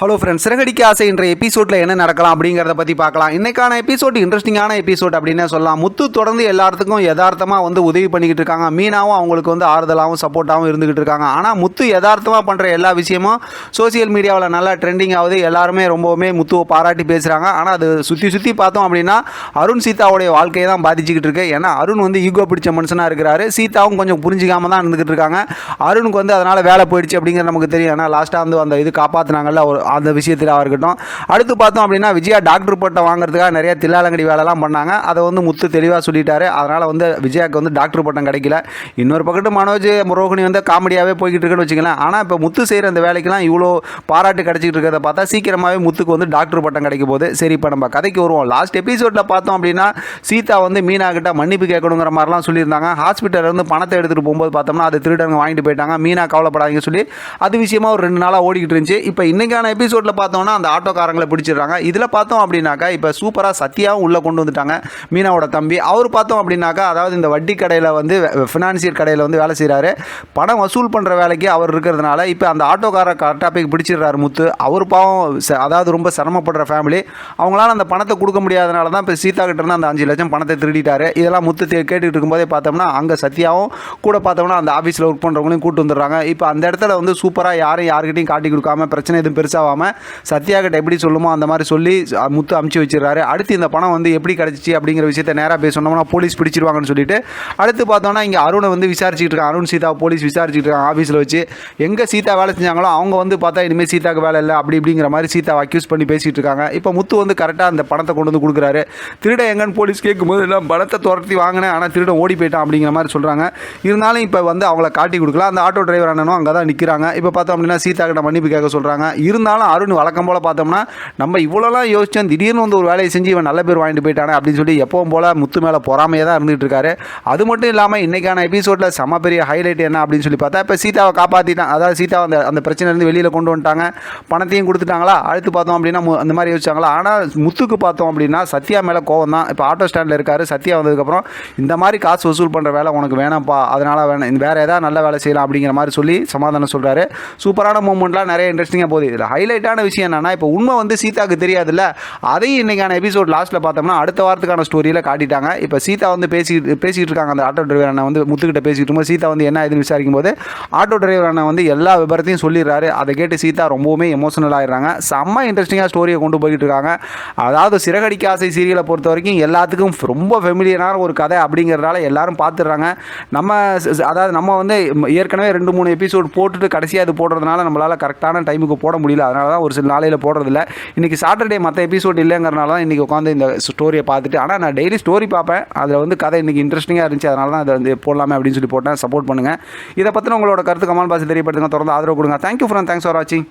Hello friends Siragadikka ஆசை என்ற எபிசோடில் என்ன நடக்கலாம் அப்படிங்கிறத பற்றி பார்க்கலாம். இன்னைக்கான எபிசோட் இன்ட்ரெஸ்டிங்கான எபிசோட் அப்படின்னு சொல்லலாம். முத்து தொடர்ந்து எல்லாத்துக்கும் யதார்த்தமாக வந்து உதவி பண்ணிக்கிட்டு இருக்காங்க. மீனாவும் அவங்களுக்கு வந்து ஆறுதலாகவும் சப்போர்ட்டாகவும் இருந்துகிட்டு இருக்காங்க. ஆனால் முத்து யதார்த்தமாக பண்ணுற எல்லா விஷயமும் சோஷியல் மீடியாவில் நல்லா ட்ரெண்டிங் ஆகுது. எல்லாருமே ரொம்பவுமே முத்துவை பாராட்டி பேசுகிறாங்க ஆனால் அது சுற்றி சுற்றி பார்த்தோம் அப்படின்னா அருண் சீதாவுடைய வாழ்க்கையை தான் பாதிச்சுக்கிட்டு இருக்கு. ஏன்னா அருண் வந்து ஈகோ பிடிச்ச மனுஷனாக இருக்கிறாரு. சீதாவும் கொஞ்சம் புரிஞ்சிக்காம தான் இருந்துகிட்டு இருக்காங்க. அருணுக்கு வந்து அதனால் வேலை போயிடுச்சு அப்படிங்கிற நமக்கு தெரியும். ஏன்னா லாஸ்ட்டாக வந்து அந்த இது காப்பாற்றினாங்கல்ல ஒரு அந்த விஷயத்தில் இருக்கட்டும். அடுத்து பார்த்தோம் அப்படின்னா விஜயா டாக்டர் பட்டம் வாங்குறதுக்காக நிறைய தில்லாலங்கடி வேலைலாம் பண்ணாங்க. அதை வந்து முத்து தெளிவாக சொல்லிட்டாரு. அதனால் வந்து விஜயாக்கு வந்து டாக்டர் பட்டம் கிடைக்கல. இன்னொரு பக்கத்து மனோஜ் ரோஹிணி வந்து காமெடியாகவே போய்கிட்டு இருக்குன்னு வச்சுக்கலாம் ஆனால் இப்போ முத்து செய்கிற அந்த வேலைக்கெல்லாம் இவ்வளோ பாராட்டு கிடச்சிட்டு இருக்கிறத பார்த்தா சீக்கிரமாகவே முத்துக்கு வந்து டாக்டர் பட்டம் கிடைக்க போது சரி இப்போ நம்ம கதைக்கு வருவோம். லாஸ்ட் எபிசோடில் பார்த்தோம் அப்படின்னா சீதா வந்து மீனா கிட்ட மன்னிப்பு கேட்கணுங்கிற மாதிரிலாம் சொல்லியிருந்தாங்க. ஹாஸ்பிட்டலில் இருந்து பணத்தை எடுத்துகிட்டு போகும்போது பார்த்தோம்னா அது திருடங்க வாங்கிட்டு போயிட்டாங்க. மீனா கவலைப்படாதீங்க சொல்லி அது விஷயமா ஒரு ரெண்டு நாளாக ஓடிக்கிட்டு இருந்துச்சு. இப்போ இன்னைக்கான எபிசோடில் பார்த்தோம்னா அந்த ஆட்டோக்காரங்களை பிடிச்சிடுறாங்க. இதில் பார்த்தோம் அப்படின்னாக்கா இப்போ சூப்பராக சத்யாவும் உள்ளே கொண்டு வந்துட்டாங்க மீனாவோட தம்பி. அவர் பார்த்தோம் அப்படின்னாக்கா அதாவது இந்த வட்டி கடையில் வந்து ஃபினான்சியர் கடையில் வந்து வேலை செய்கிறாரு பணம் வசூல் பண்ணுற வேலைக்கு அவர் இருக்கிறதுனால இப்போ அந்த ஆட்டோக்கார கரெக்டாக போய் பிடிச்சிடுறாரு முத்து. அவர் பாவம் ச- அதாவது ரொம்ப சிரமப்படுற ஃபேமிலி அவங்களால அந்த பணத்தை கொடுக்க முடியாதனால தான் இப்போ சீதா கிட்ட இருந்து அந்த அஞ்சு லட்சம் பணத்தை திருடிட்டாரு. இதெல்லாம் முத்து கேட்டுக்கிட்டு இருக்கும்போதே பார்த்தோம்னா அங்கே சத்யாவும் கூட பார்த்தோம்னா அந்த ஆஃபீஸில் ஒர்க் பண்ணுறவங்களையும் கூட்டு வந்துடுறாங்க. இப்போ அந்த இடத்துல வந்து சூப்பராக யாரும் யாருக்கிட்டையும் காட்டி கொடுக்காம பிரச்சனை எதுவும் பெருசாக சத்யா கிட்ட எப்படி சொல்லுமோ அந்த மாதிரி சொல்லி முத்து அமுச்சு வச்சிருக்காரு அடுத்து இந்த பணம் வந்து எப்படி கிடச்சிச்சு அப்படிங்கிற விஷயத்தை நேராக போய் சொன்னோம்னா போலீஸ் பிடிச்சிருவாங்கன்னு சொல்லிட்டு அடுத்து பார்த்தோம்னா இங்கே அருணை வந்து விசாரிச்சுட்டு இருக்கான். அருண் சீதா போலீஸ் விசாரிச்சுட்டு இருக்காங்க ஆஃபீஸில் வச்சு. எங்கே சீதா வேலை செஞ்சாங்களோ அவங்க வந்து பார்த்தா இனிமேல் சீதாக்கு வேலை இல்லை அப்படி இப்படிங்கிற மாதிரி சீதாவை அக்யூஸ் பண்ணி பேசிகிட்டு இருக்காங்க. இப்போ முத்து வந்து கரெக்டாக அந்த பணத்தை கொண்டு வந்து கொடுக்குறாரு. திருட எங்கன்னு போலீஸ் கேட்கும்போது எல்லாம் பணத்தை துரத்தி வாங்கினேன் ஆனால் திருட ஓடி போயிட்டான் அப்படிங்கிற மாதிரி சொல்கிறாங்க இருந்தாலும் இப்போ வந்து அவங்கள காட்டி கொடுக்கலாம். அந்த ஆட்டோ டிரைவர் அண்ணனும் அங்கே தான் நிற்கிறாங்க இப்போ பார்த்தோம் அப்படின்னா சீதா கிட்ட மன்னிப்பு கேட்க சொல்கிறாங்க இருந்தாலும் அருண் வழக்கம் போல் பார்த்தோம்னா நம்ம இவ்வளோலாம் யோசிச்சோம் திடீர்னு வந்து ஒரு வேலையை செஞ்சு இவன் நல்ல பேர் வாங்கிட்டு போயிட்டானே அப்படின்னு சொல்லி எப்பவும் போல் முத்து மேலே பொறாமையே தான் இருந்துகிட்டு இருக்காரு. அது மட்டும் இல்லாமல் இன்றைக்கான எபிசோடில் செம பெரிய ஹைலைட் என்ன அப்படின்னு சொல்லி பார்த்தா இப்போ சீதாவை காப்பாற்றிட்டான் அதாவது சீதா அந்த அந்த பிரச்சனையிலேருந்து வெளியில் கொண்டு வந்துட்டாங்க. பணத்தையும் கொடுத்துட்டாங்களா? அடுத்து பார்த்தோம் அப்படின்னா மு- அந்த மாதிரி யோசிச்சாங்களா? ஆனால் முத்துக்கு பார்த்தோம் அப்படின்னா சத்யா மேலே கோவம் தான். இப்போ ஆட்டோ ஸ்டாண்டில் இருக்காரு சத்யா வந்ததுக்கப்புறம் இந்த மாதிரி காசு வசூல் பண்ணுற வேலை உனக்கு வேணாம்ப்பா. அதனால் வேணாம் இந்த வேறு ஏதாவது நல்ல வேலை செய்யலாம் அப்படிங்கிற மாதிரி சொல்லி சமாதானம் சொல்கிறாரு சூப்பரான மூமெண்ட்லாம் நிறைய இன்ட்ரெஸ்டிங்காக போகுது. இதில் ஹைலைட்டான விஷயம் என்னன்னா இப்போ உண்மை வந்து சீதாக்கு தெரியாதுல்ல அதையும் இன்னைக்கான எபிசோட் லாஸ்ட்டில் பார்த்தோம்னா அடுத்த வாரத்துக்கான ஸ்டோரியில் காட்டிட்டாங்க. இப்போ சீதா வந்து பேசிட்டு பேசிகிட்டு இருக்காங்க. அந்த ஆட்டோ டிரைவர் அண்ணன் வந்து முத்துக்கிட்ட பேசிட்டு இருக்கும்போது சீதா வந்து என்ன இதுன்னு விசாரிக்கும் போது ஆட்டோ டிரைவர் அண்ணன் வந்து எல்லா விபரத்தையும் சொல்லிடுறாரு. அதை கேட்டு சீதா ரொம்பவுமே எமோஷனல் ஆயிடுறாங்க. செம்ம இன்ட்ரெஸ்டிங்காக ஸ்டோரியை கொண்டு போய்கிட்டு இருக்காங்க. அதாவது சிறகடிக்க ஆசை சீரியலை பொறுத்த வரைக்கும் எல்லாத்துக்கும் ரொம்ப ஃபெமிலியரான ஒரு கதை அப்படிங்கிறதால எல்லாரும் பார்த்துடுறாங்க. நம்ம அதாவது நம்ம வந்து ஏற்கனவே ரெண்டு மூணு எபிசோட் போட்டுட்டு கடைசியாக அது போடுறதுனால நம்மளால் கரெக்டான டைமுக்கு போட முடியல. அதனால தான் ஒரு சில நாளையில் போடுறதில்ல. இன்றைக்கி சாட்டர்டே மற்ற எபிசோட் இல்லைங்கிறனால தான் இன்றைக்கி உட்காந்து இந்த ஸ்டோரியை பார்த்துட்டு ஆனால் நான் டெய்லி ஸ்டோரி பார்ப்பேன். அதில் வந்து கதை இன்றைக்கி இன்ட்ரெஸ்டிங்காக இருந்துச்சு. அதனால தான் அதை வந்து போடலாமே அப்படின்னு சொல்லி போட்டேன். சப்போர்ட் பண்ணுங்கள் இதை பற்றின உங்களோட கருத்து கமல் பாசி தெரியப்படுத்துங்க. தொடர்ந்து ஆதரவு கொடுங்க. தேங்க்யூ ஃப்ரெண்ட் தேங்க்ஸ் ஃபார் வாட்சிங்